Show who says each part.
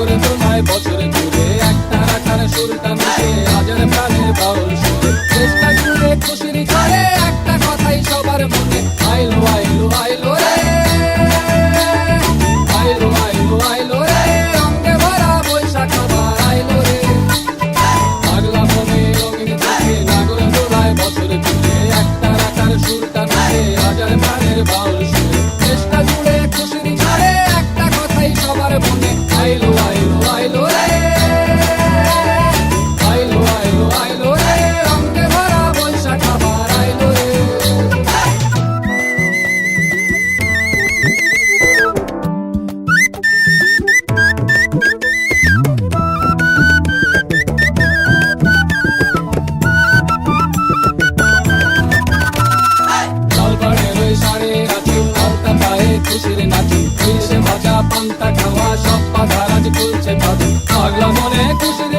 Speaker 1: নাগরে তোমায় বছরে জুড়ে একটা রাখার সুরটা মিশে, হাজার প্রাণের বাউল সুরে। চেষ্টা জুড়ে খুশির ঝড়ে একটা কথাই সবার মনে, আইলো আইলো আইলো রে। আইলো আইলো আইলো রে, অঙ্গে ভরা বৈশাখ আবার আইলো রে। পাগলা মনে রঙিন চোখে নাগর দোলায় বছর জুড়ে একটা রাখার সুরটা মিশে, হাজার প্রাণের বাউল সুরে। চেষ্টা জুড়ে খুশির ঝড়ে একটা কথাই সবার মনে আইলো আইলো খুশির নাচি খুশি ভাজা পান্তা খাওয়া সব পাধারাজ খুলছে ভাজু পাগলা মনে খুশির